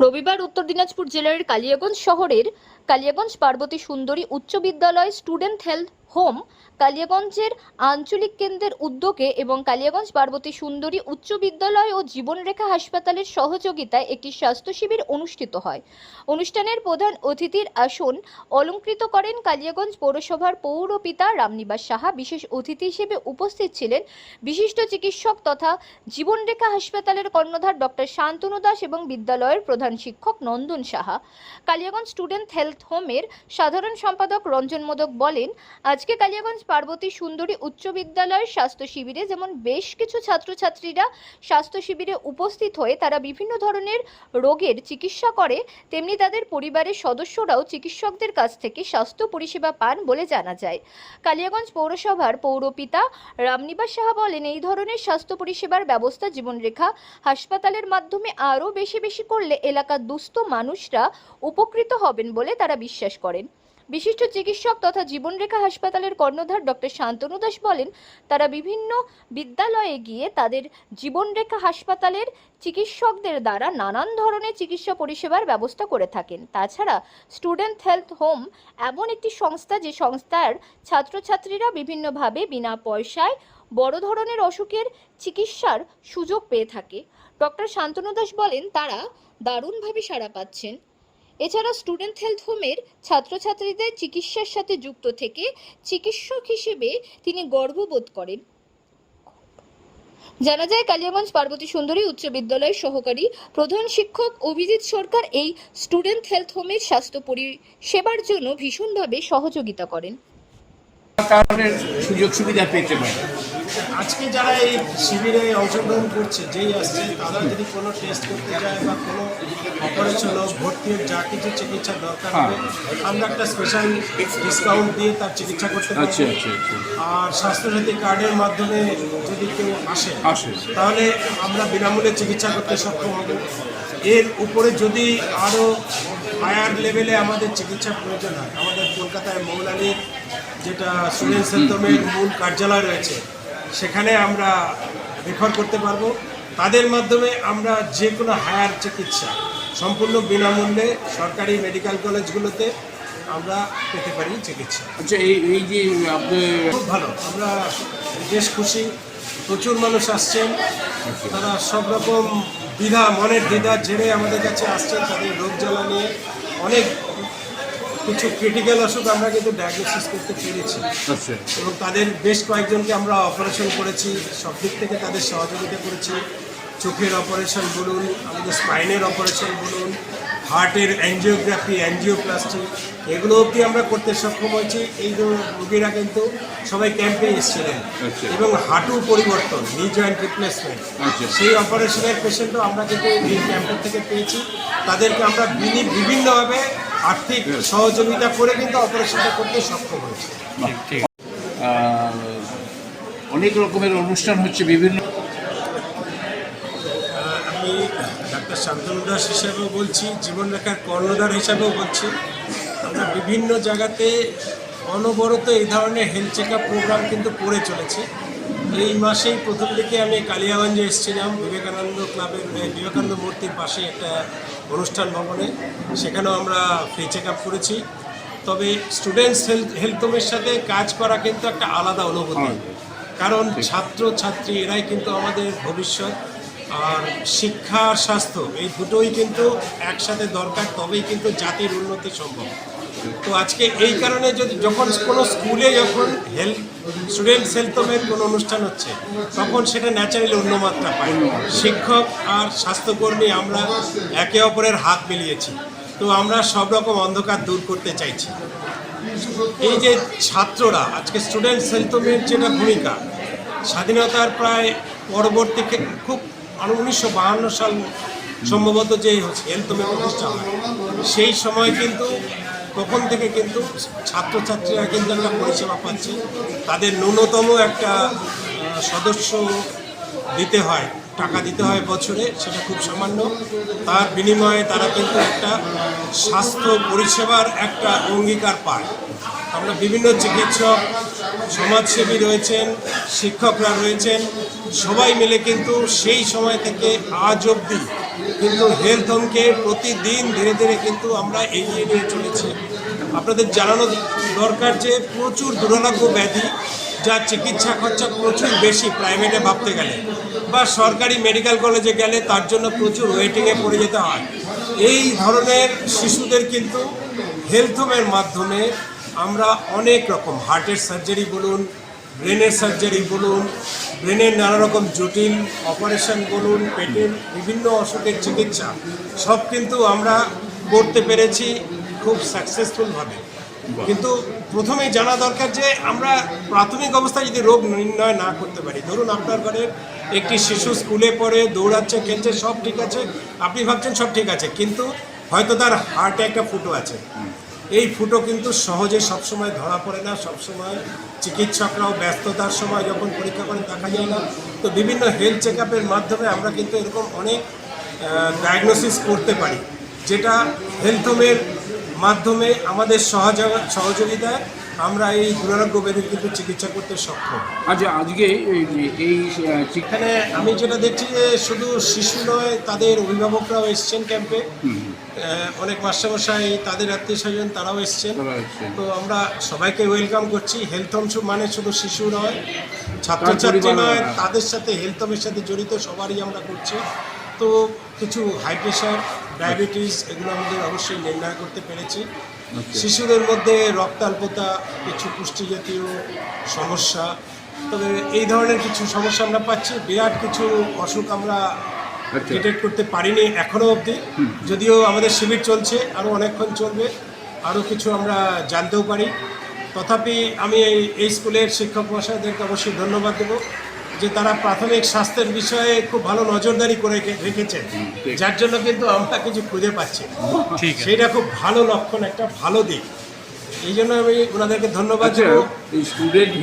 রবিবার উত্তর দিনাজপুর জেলার কালিয়াগঞ্জ শহরের কালিয়াগঞ্জ পার্বতী সুন্দরী উচ্চ বিদ্যালয় স্টুডেন্ট হেলথ হোম কালিয়াগঞ্জের আঞ্চলিক কেন্দ্রের উদ্যোগে এবং কালিয়াগঞ্জ পার্বতী সুন্দরী উচ্চ বিদ্যালয় ও জীবনরেখা হাসপাতালের সহযোগিতায় একটি স্বাস্থ্য শিবির অনুষ্ঠিত হয়। অনুষ্ঠানের প্রধান অতিথির আসন অলঙ্কৃত করেন কালিয়াগঞ্জ পৌরসভার পৌরপিতা রামনিবাস সাহা। বিশেষ অতিথি হিসেবে উপস্থিত ছিলেন বিশিষ্ট চিকিৎসক তথা জীবনরেখা হাসপাতালের কর্ণধার ডক্টর শান্তনু দাস এবং বিদ্যালয়ের প্রধান শিক্ষক নন্দন সাহা। কালিয়াগঞ্জ স্টুডেন্ট হেলথ হোমের সাধারণ সম্পাদক রঞ্জন মোদক বলেন, আজকে কালিয়াগঞ্জ পার্বতী সুন্দরী উচ্চ বিদ্যালয়ের স্বাস্থ্য শিবিরে যেমন বেশ কিছু ছাত্রছাত্রীরা স্বাস্থ্য শিবিরে উপস্থিত হয়ে তারা বিভিন্ন ধরনের রোগের চিকিৎসা করে, তেমনি তাদের পরিবারের সদস্যরাও চিকিৎসকদের কাছ থেকে স্বাস্থ্য পরিষেবা পান বলে জানা যায়। কালিয়াগঞ্জ পৌরসভার পৌরপিতা রামনিবাস সাহা বলেন, এই ধরনের স্বাস্থ্য পরিষেবার ব্যবস্থা জীবনরেখা হাসপাতালের মাধ্যমে আরও বেশি বেশি করলে এলাকার দুস্থ মানুষরা উপকৃত হবেন বলে তারা বিশ্বাস করেন। বিশিষ্ট চিকিৎসক তথা জীবনরেখা হাসপাতালের কর্ণধার ডক্টর শান্তনু দাস বলেন, তারা বিভিন্ন বিদ্যালয়ে গিয়ে তাদের জীবনরেখা হাসপাতালের চিকিৎসকদের দ্বারা নানান ধরনের চিকিৎসা পরিষেবার ব্যবস্থা করে থাকেন। তাছাড়া স্টুডেন্ট হেলথ হোম এমন একটি সংস্থা যে সংস্থার ছাত্রছাত্রীরা বিভিন্নভাবে বিনা পয়সায় বড় ধরনের অসুখের চিকিৎসার সুযোগ পেয়ে থাকে। ডক্টর শান্তনু দাস বলেন, তারা দারুণভাবে সাড়া পাচ্ছেন। এছাড়া স্টুডেন্ট হেলথ হোমের ছাত্রছাত্রীদের চিকিৎসার সাথে যুক্ত থেকে চিকিৎসক হিসেবে তিনি গর্ববোধ করেন। জানা যায়, কালিয়াগঞ্জ পার্বতী সুন্দরী উচ্চ বিদ্যালয়ের সহকারী প্রধান শিক্ষক অভিজিৎ সরকার এই স্টুডেন্ট হেলথ হোমের স্বাস্থ্য পরিষেবার জন্য ভীষণভাবে সহযোগিতা করেন। সুযোগ সুবিধা পেতে পারে আজকে যারা এই শিবিরে অংশগ্রহণ করছে যেই আসছে তারা যদি কোনো টেস্ট করতে যায় বা কোনো অপারেশন হোক ভর্তি হোক যা কিছু চিকিৎসার দরকার হবে আমরা একটা স্পেশাল ডিসকাউন্ট দিয়ে তার চিকিৎসা করতে আচ্ছা পারব। আচ্ছা আচ্ছা আর স্বাস্থ্যসাথী কার্ডের মাধ্যমে যদি কেউ আসে তাহলে আমরা বিনামূল্যে চিকিৎসা করতে সক্ষম হব। এর উপরে যদি আরও হায়ার লেভেলে আমাদের চিকিৎসা প্রয়োজন হয় আমাদের কলকাতায় মৌলালির যেটা স্টুডেন্ট সেন্টমের মূল কার্যালয় রয়েছে সেখানে আমরা রেফার করতে পারব। তাদের মাধ্যমে আমরা যে কোনো হায়ার চিকিৎসা সম্পূর্ণ বিনামূল্যে সরকারি মেডিকেল কলেজগুলোতে আমরা পেতে পারি চিকিৎসা। আচ্ছা এই এই যে খুব ভালো। আমরা বেশ খুশি। প্রচুর মানুষ আসছেন। তারা সব রকম দ্বিধা মনের দ্বিধা ঝেড়ে আমাদের কাছে আসছেন তাদের রোগ জ্বালা নিয়ে। অনেক কিছু ক্রিটিক্যাল অসুখ আমরা কিন্তু ডায়াগনোসিস করতে পেরেছি। আচ্ছা। এবং তাদের বেশ কয়েকজনকে আমরা অপারেশন করেছি সব দিক থেকে তাদের সহযোগিতা করেছি। চোখের অপারেশন বলুন আমাদের স্পাইনের অপারেশন বলুন হার্টের অ্যাঞ্জিওগ্রাফি অ্যাঞ্জিওপ্লাস্টি এগুলো অবধি আমরা করতে সক্ষম হয়েছি। এই রোগীরা কিন্তু সবাই ক্যাম্পে এসেছিলেন। আচ্ছা। এবং হাঁটু পরিবর্তন নি জয়েন্ট রিপ্লেসমেন্ট। সেই অপারেশনের পেশেন্টও আমরা কিন্তু এই ক্যাম্পের থেকে পেয়েছি। তাদেরকে আমরা বিনি বিভিন্নভাবে আর্থিক সহযোগিতা করে কিন্তু অপারেশনটা করতে সক্ষম হয়েছি। অনেক রকমের অনুষ্ঠান হচ্ছে বিভিন্ন আমি ডাক্তার শান্তনু দাস হিসাবেও বলছি জীবনরেখার কর্ণধার হিসাবেও বলছি। বিভিন্ন জায়গাতে অনবরত এই ধরনের হেলথ চেক আপ প্রোগ্রাম কিন্তু করে চলেছে। এই মাসেই প্রথম দিকে আমি কালিয়াগঞ্জে এসেছিলাম বিবেকানন্দ ক্লাবের বিবেকানন্দ মূর্তির পাশে একটা অনুষ্ঠান ভবনে। সেখানেও আমরা ফ্রি চেক আপ করেছি। তবে স্টুডেন্টস হেলথ হেলথ হোমের সাথে কাজ করা কিন্তু একটা আলাদা অনুভূতি। কারণ ছাত্র ছাত্রী এরাই কিন্তু আমাদের ভবিষ্যৎ। আর শিক্ষা আর স্বাস্থ্য, এই দুটোই কিন্তু একসাথে দরকার, তবেই কিন্তু জাতির উন্নতি সম্ভব। তো আজকে এই কারণে যদি যখন কোনো স্কুলে যখন হেলথ স্টুডেন্ট হেলথমের কোনো অনুষ্ঠান হচ্ছে, তখন সেটা ন্যাচারালি অন্য মাত্রা পায়। শিক্ষক আর স্বাস্থ্যকর্মী আমরা একে অপরের হাত মিলিয়েছি। তো আমরা সব রকম অন্ধকার দূর করতে চাইছি। এই যে ছাত্ররা, আজকে স্টুডেন্ট হেলথমের যেটা ভূমিকা, স্বাধীনতার প্রায় পরবর্তী খুব আরও উনিশশো সাল সম্ভবত যে হেলথমে প্রতিষ্ঠা হয়, সেই সময় কিন্তু, তখন থেকে কিন্তু ছাত্রছাত্রীরা কিন্তু একটা পরিষেবা পাচ্ছে। তাদের ন্যূনতম একটা সদস্য দিতে হয়। টাকা দিতে হয় বছরে, সেটা খুব সামান্য। তার বিনিময়ে তারা কিন্তু একটা স্বাস্থ্য পরিষেবার একটা অঙ্গীকার পায়। আমরা বিভিন্ন চিকিৎসক, সমাজসেবী রয়েছেন, শিক্ষকরা রয়েছেন, সবাই মিলে কিন্তু সেই সময় থেকে আজ অবধি কিন্তু হেলথ হোমকে প্রতিদিন ধীরে ধীরে কিন্তু আমরা এগিয়ে নিয়ে চলেছি। আপনাদের জানানো দরকার যে প্রচুর দুরারোগ্য ব্যাধি যার চিকিৎসা খরচা প্রচুর বেশি, প্রাইভেটে ভাবতে গেলে। বা সরকারি মেডিকেল কলেজে গেলে তার জন্য প্রচুর ওয়েটিংয়ে পড়ে যেতে হয়। এই ধরনের শিশুদের কিন্তু হেলথ হোমের মাধ্যমে আমরা অনেক রকম হার্টের সার্জারি বলুন ব্রেনের সার্জারি বলুন ব্রেনের নানা রকম জটিল অপারেশন বলুন পেটের বিভিন্ন অসুখের চিকিৎসা সব কিন্তু আমরা করতে পেরেছি খুব সাকসেসফুলভাবে কিন্তু প্রথমেই জানা দরকার যে আমরা প্রাথমিক অবস্থায় যদি রোগ নির্ণয় না করতে পারি ধরুন আপনার ঘরে একটি শিশু স্কুলে পড়ে, দৌড়াচ্ছে, খেলছে, সব ঠিক আছে। আপনি ভাবছেন সব ঠিক আছে, কিন্তু হয়তো তার হার্টে একটা ফুটো আছে। এই ফুটো কিন্তু সহজে সবসময় ধরা পড়ে না, সবসময় চিকিৎসকরাও ব্যস্ততার সময় যখন পরীক্ষা করেন দেখা যায় না। তো বিভিন্ন হেলথ চেক মাধ্যমে আমরা কিন্তু এরকম অনেক ডায়াগনোসিস করতে পারি, যেটা হেলথ হোমের মাধ্যমে আমাদের সহযোগ- সহযোগিতায় আমরা এই দুরারোগ্য ব্যাধির কিন্তু চিকিৎসা করতে সক্ষম। আচ্ছা আজকে এই এখানে আমি যেটা দেখছি যে শুধু শিশু নয় তাদের অভিভাবকরাও এসছেন ক্যাম্পে। অনেক মাস্টারমশাই তাদের আত্মীয় স্বজন তারাও এসছেন। তো আমরা সবাইকে ওয়েলকাম করছি। হেলথ হোম মানে শুধু শিশু নয় ছাত্রছাত্রী নয় তাদের সাথে হেলথ হোমের সাথে জড়িত সবারই আমরা করছি। তো কিছু হাই প্রেশার ডায়াবেটিস এগুলো আমাদের অবশ্যই নির্ণয় করতে পেরেছি। শিশুদের মধ্যে রক্তাল্পতা কিছু পুষ্টি জাতীয় সমস্যা তবে এই ধরনের কিছু সমস্যা আমরা পাচ্ছি। বিরাট কিছু অসুখ আমরা আচ্ছা। ডিটেক্ট করতে পারিনি এখনও অবধি। যদিও আমাদের শিবির চলছে আরও অনেকক্ষণ চলবে আরও কিছু আমরা জানতেও পারি। তথাপি আমি এই এই স্কুলের শিক্ষক মহাশয়দেরকে অবশ্যই ধন্যবাদ দেবো। যে তারা প্রাথমিক স্বাস্থ্যের বিষয়ে খুব ভালো নজরদারি করে রেখে- রেখেছেন যার জন্য কিন্তু আমরা কিছু খুঁজে পাচ্ছি। সেটা খুব ভালো লক্ষণ একটা ভালো দিক। এই জন্য আমি ওনাদেরকে ধন্যবাদ আচ্ছা